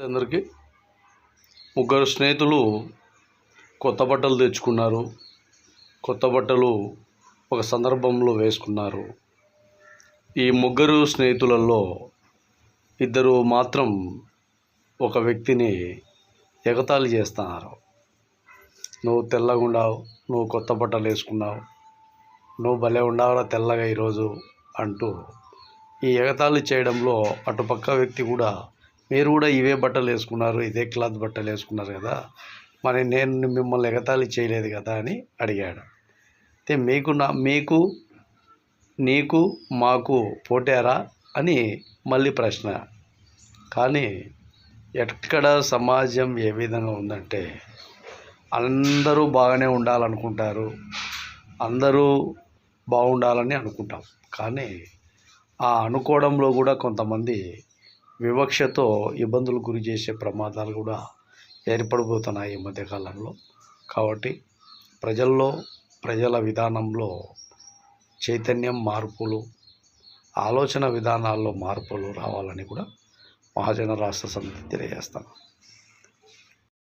అందరికీ. ముగ్గురు స్నేహితులు కొత్త బట్టలు తెచ్చుకున్నారు. కొత్త బట్టలు ఒక సందర్భంలో వేసుకున్నారు. ఈ ముగ్గురు స్నేహితులలో ఇద్దరు మాత్రం ఒక వ్యక్తిని ఎగతాళి చేస్తున్నారు. నువ్వు తెల్లగా ఉండావు నువ్వు కొత్త బట్టలు వేసుకున్నావు నువ్వు భలే ఉండవరా తెల్లగా ఈరోజు అంటూ ఈ ఎగతాళి చేయడంలో అటుపక్క వ్యక్తి కూడా మీరు కూడా ఇవే బట్టలు వేసుకున్నారు ఇదే క్లాత్ బట్టలు వేసుకున్నారు కదా. మరి నేను మిమ్మల్ని ఎగతాళి చేయలేదు కదా అని అడిగాడు. అయితే మీకు నా మీకు నీకు మాకు పోటారా అని మళ్ళీ ప్రశ్న. కానీ ఎక్కడ సమాజం ఏ విధంగా ఉందంటే అందరూ బాగానే ఉండాలనుకుంటారు అందరూ బాగుండాలని అనుకుంటాం. కానీ ఆ అనుకోవడంలో కూడా కొంతమంది వివక్షతో ఇబ్బందులు గురి చేసే ప్రమాదాలు కూడా ఏర్పడిపోతున్నాయి ఈ మధ్యకాలంలో కాబట్టి ప్రజల్లో ప్రజల విధానంలో చైతన్యం మార్పులు ఆలోచన విధానాల్లో మార్పులు రావాలని కూడా మహాజన రాష్ట్ర సమితి తెలియజేస్తాను.